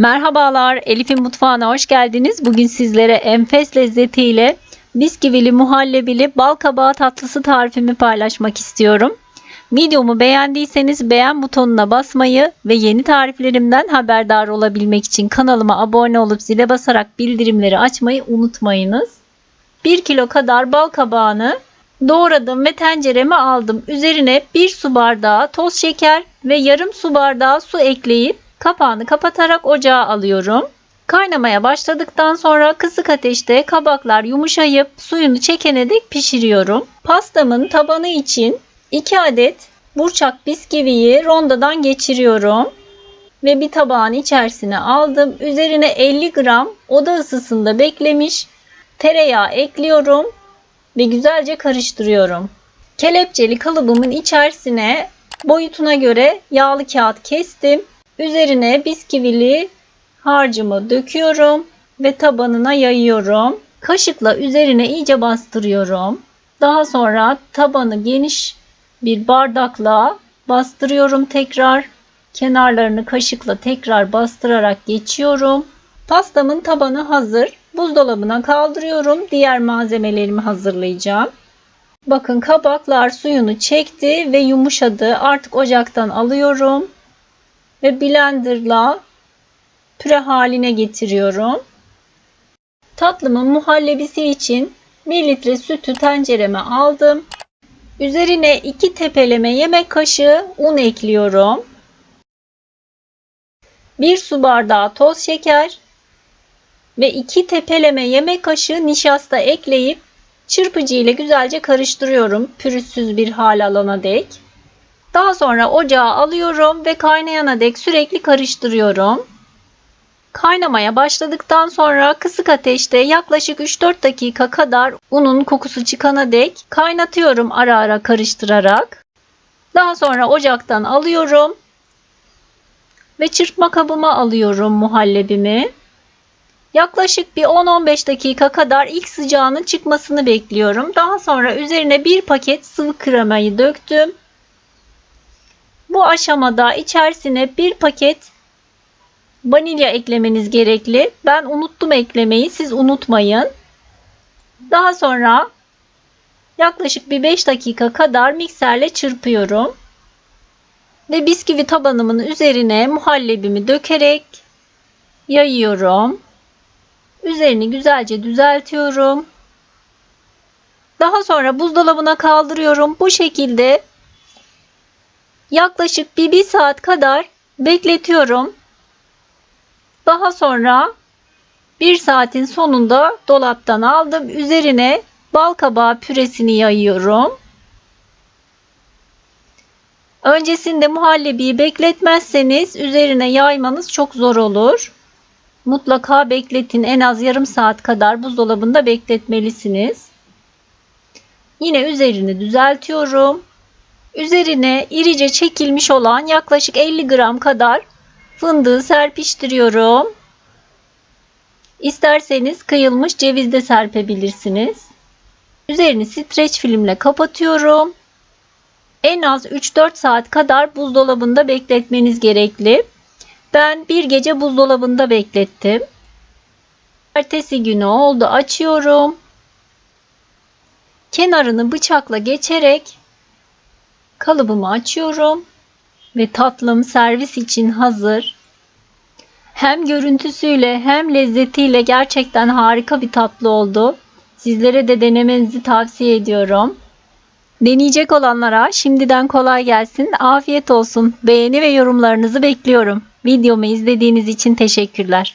Merhabalar, Elif'in mutfağına hoş geldiniz. Bugün sizlere enfes lezzetiyle bisküvili muhallebili bal kabağı tatlısı tarifimi paylaşmak istiyorum. Videomu beğendiyseniz beğen butonuna basmayı ve yeni tariflerimden haberdar olabilmek için kanalıma abone olup zile basarak bildirimleri açmayı unutmayınız. 1 kilo kadar bal kabağını doğradım ve tencereme aldım. Üzerine 1 su bardağı toz şeker ve yarım su bardağı su ekleyip kapağını kapatarak ocağa alıyorum. Kaynamaya başladıktan sonra kısık ateşte kabaklar yumuşayıp suyunu çekene dek pişiriyorum. Pastamın tabanı için 2 adet burçak bisküviyi rondodan geçiriyorum ve bir tabağın içerisine aldım. Üzerine 50 gram oda ısısında beklemiş tereyağı ekliyorum ve güzelce karıştırıyorum. Kelepçeli kalıbımın içerisine boyutuna göre yağlı kağıt kestim. Üzerine bisküvili harcımı döküyorum ve tabanına yayıyorum. Kaşıkla üzerine iyice bastırıyorum. Daha sonra tabanı geniş bir bardakla bastırıyorum tekrar. Kenarlarını kaşıkla tekrar bastırarak geçiyorum. Pastamın tabanı hazır. Buzdolabına kaldırıyorum. Diğer malzemelerimi hazırlayacağım. Bakın kabaklar suyunu çekti ve yumuşadı. Artık ocaktan alıyorum ve blenderla püre haline getiriyorum. Tatlımın muhallebisi için 1 litre sütü tencereme aldım. Üzerine 2 tepeleme yemek kaşığı un ekliyorum. 1 su bardağı toz şeker ve 2 tepeleme yemek kaşığı nişasta ekleyip çırpıcı ile güzelce karıştırıyorum pürüzsüz bir hal alana dek. Daha sonra ocağa alıyorum ve kaynayana dek sürekli karıştırıyorum. Kaynamaya başladıktan sonra kısık ateşte yaklaşık 3-4 dakika kadar unun kokusu çıkana dek kaynatıyorum ara ara karıştırarak. Daha sonra ocaktan alıyorum ve çırpma kabıma alıyorum muhallebimi. Yaklaşık bir 10-15 dakika kadar ilk sıcağının çıkmasını bekliyorum. Daha sonra üzerine bir paket sıvı kremayı döktüm. Bu aşamada içerisine bir paket vanilya eklemeniz gerekli. Ben unuttum eklemeyi. Siz unutmayın. Daha sonra yaklaşık bir 5 dakika kadar mikserle çırpıyorum. Ve bisküvi tabanımın üzerine muhallebimi dökerek yayıyorum. Üzerini güzelce düzeltiyorum. Daha sonra buzdolabına kaldırıyorum. Bu şekilde yaklaşık bir, bir saat kadar bekletiyorum. Daha sonra bir saatin sonunda dolaptan aldım. Üzerine bal kabağı püresini yayıyorum. Öncesinde muhallebiyi bekletmezseniz üzerine yaymanız çok zor olur. Mutlaka bekletin. En az yarım saat kadar buzdolabında bekletmelisiniz. Yine üzerini düzeltiyorum. Üzerine irice çekilmiş olan yaklaşık 50 gram kadar fındığı serpiştiriyorum. İsterseniz kıyılmış ceviz de serpebilirsiniz. Üzerini streç filmle kapatıyorum. En az 3-4 saat kadar buzdolabında bekletmeniz gerekli. Ben bir gece buzdolabında beklettim. Ertesi günü oldu açıyorum. Kenarını bıçakla geçerek kalıbımı açıyorum ve tatlım servis için hazır. Hem görüntüsüyle hem lezzetiyle gerçekten harika bir tatlı oldu. Sizlere de denemenizi tavsiye ediyorum. Deneyecek olanlara şimdiden kolay gelsin. Afiyet olsun. Beğeni ve yorumlarınızı bekliyorum. Videomu izlediğiniz için teşekkürler.